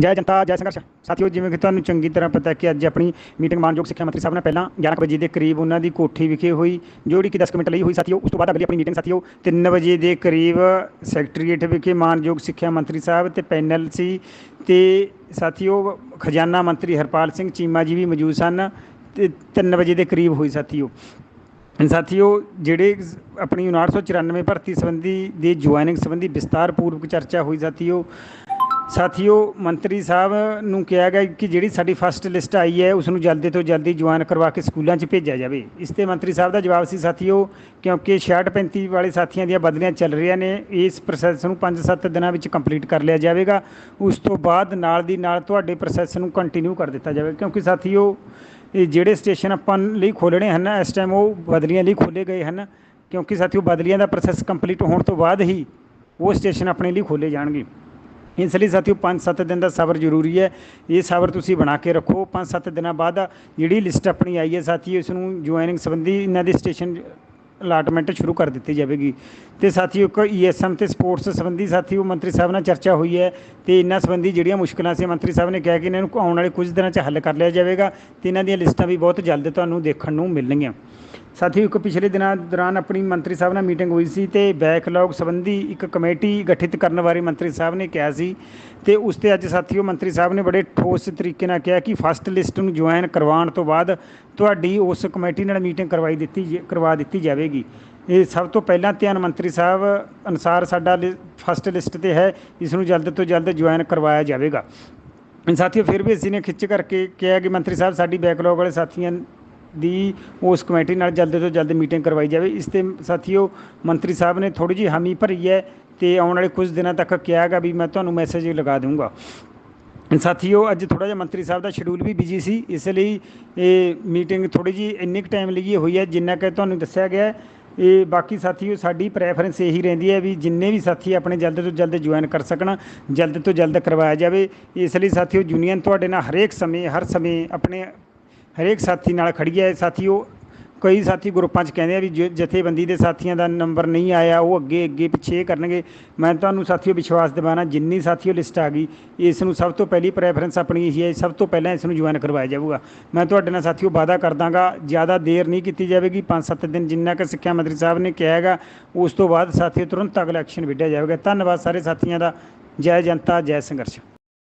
ਜੈ ਜਨਤਾ, ਜੈ ਸੰਘਰਸ਼। ਸਾਥੀਓ, ਜਿਵੇਂ ਕਿ ਤੁਹਾਨੂੰ ਚੰਗੀ ਤਰ੍ਹਾਂ ਪਤਾ ਕਿ ਅੱਜ ਆਪਣੀ ਮੀਟਿੰਗ ਮਾਨਯੋਗ ਸਿੱਖਿਆ ਮੰਤਰੀ ਸਾਹਿਬ ਨੇ ਪਹਿਲਾਂ 11 ਵਜੇ ਦੇ ਕਰੀਬ ਉਹਨਾਂ ਦੀ ਕੋਠੀ ਵਿਖੇ ਹੋਈ ਜੋੜੀ ਕਿ 10 ਕੁ ਮਿੰਟ ਲਈ ਹੋਈ। ਸਾਥੀਓ, ਉਸ ਤੋਂ ਬਾਅਦ ਅਗਲੀ ਆਪਣੀ ਮੀਟਿੰਗ ਸਾਥੀਓ 3 ਵਜੇ ਦੇ ਕਰੀਬ ਸੈਕਟਰੀਏਟ ਵਿਖੇ ਮਾਨਯੋਗ ਸਿੱਖਿਆ ਮੰਤਰੀ ਸਾਹਿਬ ਤੇ ਪੈਨਲ ਸੀ ਤੇ ਸਾਥੀਓ, ਖਜ਼ਾਨਾ ਮੰਤਰੀ ਹਰਪਾਲ ਸਿੰਘ ਚੀਮਾ ਜੀ ਵੀ ਮੌਜੂਦ ਸਨ ਤੇ 3 ਵਜੇ ਦੇ ਕਰੀਬ ਹੋਈ ਸਾਥੀਓ। ਸਾਥੀਓ, ਜਿਹੜੇ ਆਪਣੀ 994 ਭਰਤੀ ਸੰਬੰਧੀ ਦੇ ਜੁਆਇਨਿੰਗ ਸੰਬੰਧੀ ਵਿਸਤਾਰਪੂਰਵਕ ਚਰਚਾ ਹੋਈ ਸਾਥੀਓ ਸਾਥੀਓ, ਮੰਤਰੀ ਸਾਹਿਬ ਨੂੰ ਕਿਹਾ ਗਿਆ ਕਿ ਜਿਹੜੀ ਸਾਡੀ ਫਸਟ ਲਿਸਟ ਆਈ ਹੈ ਉਸ ਨੂੰ ਜਲਦੀ ਤੋਂ ਜਲਦੀ ਜੁਆਇਨ ਕਰਵਾ ਕੇ ਸਕੂਲਾਂ 'ਚ ਭੇਜਿਆ ਜਾਵੇ। ਇਸ ਤੇ ਮੰਤਰੀ ਸਾਹਿਬ ਦਾ ਜਵਾਬ ਸੀ, ਸਾਥੀਓ, ਕਿਉਂਕਿ 66 35 ਵਾਲੇ ਸਾਥੀਆਂ ਦੀਆਂ ਬਦਲੀਆਂ ਚੱਲ ਰਹੀਆਂ ਨੇ, ਇਸ ਪ੍ਰੋਸੈਸ ਨੂੰ 5-7 ਦਿਨਾਂ ਵਿੱਚ ਕੰਪਲੀਟ ਕਰ ਲਿਆ ਜਾਵੇਗਾ। ਉਸ ਤੋਂ ਬਾਅਦ ਨਾਲ ਦੀ ਨਾਲ ਤੁਹਾਡੇ ਪ੍ਰੋਸੈਸ ਨੂੰ ਕੰਟੀਨਿਊ ਕਰ ਦਿੱਤਾ ਜਾਵੇ ਕਿਉਂਕਿ ਸਾਥੀਓ, ਇਹ ਜਿਹੜੇ ਸਟੇਸ਼ਨ ਆਪਾਂ ਲਈ ਖੋਲ੍ਹਣੇ ਹਨ, ਇਸ ਟਾਈਮ ਉਹ ਬਦਲੀਆਂ ਲਈ ਖੋਲ੍ਹੇ ਗਏ ਹਨ। ਕਿਉਂਕਿ ਸਾਥੀਓ, ਬਦਲੀਆਂ ਦਾ ਪ੍ਰੋਸੈਸ ਕੰਪਲੀਟ ਹੋਣ ਤੋਂ ਬਾਅਦ ਹੀ ਉਹ ਸਟੇਸ਼ਨ ਆਪਣੇ ਲਈ ਖੋਲ੍ਹੇ ਜਾਣਗੇ। ਇਸ ਲਈ ਸਾਥੀਓ 5-7 ਦਿਨ ਦਾ ਸਬਰ ਜ਼ਰੂਰੀ ਹੈ। ਇਹ ਸਬਰ ਤੁਸੀਂ ਬਣਾ ਕੇ ਰੱਖੋ। 5-7 ਦਿਨਾਂ ਬਾਅਦ ਜਿਹੜੀ ਲਿਸਟ ਆਪਣੀ ਆਈ ਹੈ ਸਾਥੀਓ, ਇਸ ਨੂੰ ਜੁਆਇਨਿੰਗ ਸੰਬੰਧੀ ਇਹਨਾਂ ਦੇ ਸਟੇਸ਼ਨ ਅਲਾਟਮੈਂਟ ਸ਼ੁਰੂ ਕਰ ਦਿੱਤੀ ਜਾਵੇਗੀ। ਤੇ ਸਾਥੀਓ, ਇੱਕ ਈਐਸਐਮ ਤੇ ਸਪੋਰਟਸ ਸੰਬੰਧੀ ਸਾਥੀਓ, ਮੰਤਰੀ ਸਾਹਿਬ ਨਾਲ ਚਰਚਾ ਹੋਈ ਹੈ ਤੇ ਇਹਨਾਂ ਸੰਬੰਧੀ ਜਿਹੜੀਆਂ ਮੁਸ਼ਕਲਾਂ ਸੀ, ਮੰਤਰੀ ਸਾਹਿਬ ਨੇ ਕਿਹਾ ਕਿ ਇਹਨਾਂ ਨੂੰ ਆਉਣ ਵਾਲੇ ਕੁਝ ਦਿਨਾਂ 'ਚ ਹੱਲ ਕਰ ਲਿਆ ਜਾਵੇਗਾ ਤੇ ਇਹਨਾਂ ਦੀਆਂ ਲਿਸਟਾਂ ਵੀ ਬਹੁਤ ਜਲਦ ਤੁਹਾਨੂੰ ਦੇਖਣ ਨੂੰ ਮਿਲਣਗੀਆਂ। ਸਾਥੀਓ, ਇੱਕ ਪਿਛਲੇ ਦਿਨਾਂ ਦੌਰਾਨ ਆਪਣੀ ਮੰਤਰੀ ਸਾਹਿਬ ਨਾਲ ਮੀਟਿੰਗ ਹੋਈ ਸੀ ਤੇ ਬੈਕਲੌਗ ਸੰਬੰਧੀ ਇੱਕ ਕਮੇਟੀ ਗਠਿਤ ਕਰਨ ਬਾਰੇ ਮੰਤਰੀ ਸਾਹਿਬ ਨੇ ਕਿਹਾ ਸੀ ਤੇ ਉਸ ਤੇ ਅੱਜ ਸਾਥੀਓ, ਮੰਤਰੀ ਸਾਹਿਬ ਨੇ ਬੜੇ ਠੋਸ ਤਰੀਕੇ ਨਾਲ ਕਿਹਾ ਕਿ ਫਸਟ ਲਿਸਟ ਨੂੰ ਜੁਆਇਨ ਕਰਵਾਉਣ ਤੋਂ ਬਾਅਦ ਤੁਹਾਡੀ ਉਸ ਕਮੇਟੀ ਨਾਲ ਮੀਟਿੰਗ ਕਰਵਾਈ ਦਿੱਤੀ ਜ- ਕਰਵਾ ਦਿੱਤੀ ਜਾਵੇਗੀ। ਇਹ ਸਭ ਤੋਂ ਪਹਿਲਾਂ ਧਿਆਨ ਮੰਤਰੀ ਸਾਹਿਬ ਅਨੁਸਾਰ ਸਾਡਾ ਫਸਟ ਲਿਸਟ ਤੇ ਹੈ, ਇਸ ਨੂੰ ਜਲਦ ਤੋਂ ਜਲਦ ਜੁਆਇਨ ਕਰਵਾਇਆ ਜਾਵੇਗਾ। ਸਾਥੀਓ, ਫਿਰ ਵੀ ਅਸੀਂ ਨੇ ਖਿੱਚ ਕਰਕੇ ਕਿਹਾ ਕਿ ਮੰਤਰੀ ਸਾਹਿਬ, ਸਾਡੀ ਬੈਕਲੌਗ ਵਾਲੇ ਸਾਥੀਆਂ ਦੀ ਉਸ ਕਮੇਟੀ ਨਾਲ ਜਲਦ ਤੋਂ ਜਲਦ ਮੀਟਿੰਗ ਕਰਵਾਈ ਜਾਵੇ। ਇਸ ਤੇ ਸਾਥੀਓ, ਮੰਤਰੀ ਸਾਹਿਬ ਨੇ ਥੋੜੀ ਜਿਹੀ ਹਾਮੀ ਭਰੀ ਹੈ ਤੇ ਆਉਣ ਵਾਲੇ ਕੁਝ ਦਿਨਾਂ ਤੱਕ ਕਿਹਾ ਗਾ ਵੀ ਮੈਂ ਤੁਹਾਨੂੰ ਮੈਸੇਜ ਲਗਾ ਦੂੰਗਾ ਸਾਥੀਓ, ਅੱਜ ਥੋੜਾ ਜਿਹਾ ਮੰਤਰੀ ਸਾਹਿਬ ਦਾ ਸ਼ਡਿਊਲ ਵੀ ਬਿਜ਼ੀ ਸੀ। ਇਸ ਲਈ ਇਹ ਮੀਟਿੰਗ ਥੋੜੀ ਜਿਹੀ ਇੰਨੇ ਕੁ ਟਾਈਮ ਲਈ ਹੋਈ ਹੈ, ਜਿੰਨਾ ਕਿ ਤੁਹਾਨੂੰ ਦੱਸਿਆ ਗਿਆ। ਹੈ। ਇਹ ਬਾਕੀ ਸਾਥੀਓ, ਸਾਡੀ ਪ੍ਰੈਫਰੈਂਸ ਇਹੀ ਰਹਿੰਦੀ ਹੈ ਵੀ ਜਿੰਨੇ ਵੀ ਸਾਥੀ ਆਪਣੇ ਜਲਦ ਤੋਂ ਜਲਦ ਜੁਆਇਨ ਕਰ ਸਕਣ, ਜਲਦ ਤੋਂ ਜਲਦ ਕਰਵਾਇਆ ਜਾਵੇ। ਇਸ ਲਈ ਸਾਥੀਓ ਯੂਨੀਅਨ ਤੁਹਾਡੇ ਨਾਲ ਹਰੇਕ ਸਮੇਂ, ਹਰ ਸਮੇਂ ਆਪਣੇ ਹਰੇਕ ਸਾਥੀ ਨਾਲ ਖੜੀ ਹੈ। ਸਾਥੀ ਉਹ ਕਈ ਸਾਥੀ ਗਰੁੱਪਾਂ 'ਚ ਕਹਿੰਦੇ ਆ ਵੀ ਜਥੇਬੰਦੀ ਦੇ ਸਾਥੀਆਂ ਦਾ ਨੰਬਰ ਨਹੀਂ ਆਇਆ, ਉਹ ਅੱਗੇ ਅੱਗੇ, ਪਿੱਛੇ ਕਰਨਗੇ। ਮੈਂ ਤੁਹਾਨੂੰ ਸਾਥੀਓ ਵਿਸ਼ਵਾਸ ਦਿਵਾਣਾ ਜਿੰਨੀ ਸਾਥੀਓ ਲਿਸਟ ਆ ਗਈ, ਇਸ ਨੂੰ ਸਭ ਤੋਂ ਪਹਿਲੀ ਪ੍ਰੈਫਰੈਂਸ ਆਪਣੀ ਇਹੀ ਹੈ, ਸਭ ਤੋਂ ਪਹਿਲਾਂ ਇਸ ਨੂੰ ਜੁਆਇਨ ਕਰਵਾਇਆ ਜਾਊਗਾ। ਮੈਂ ਤੁਹਾਡੇ ਨਾਲ ਸਾਥੀਓ ਵਾਅਦਾ ਕਰਦਾਗਾ, ਜ਼ਿਆਦਾ ਦੇਰ ਨਹੀਂ ਕੀਤੀ ਜਾਵੇਗੀ 5-7 ਦਿਨ ਜਿੰਨਾ ਕਿ ਸਿੱਖਿਆ ਮੰਤਰੀ ਸਾਹਿਬ ਨੇ ਕਿਹਾ ਹੈਗਾ, ਉਸ ਤੋਂ ਬਾਅਦ ਸਾਥੀਓ ਤੁਰੰਤ ਅਗਲਾ ਐਕਸ਼ਨ ਵਿੱਢਿਆ ਜਾਵੇਗਾ। ਧੰਨਵਾਦ ਸਾਰੇ ਸਾਥੀਆਂ ਦਾ। ਜੈ ਜਨਤਾ, ਜੈ ਸੰਘਰਸ਼।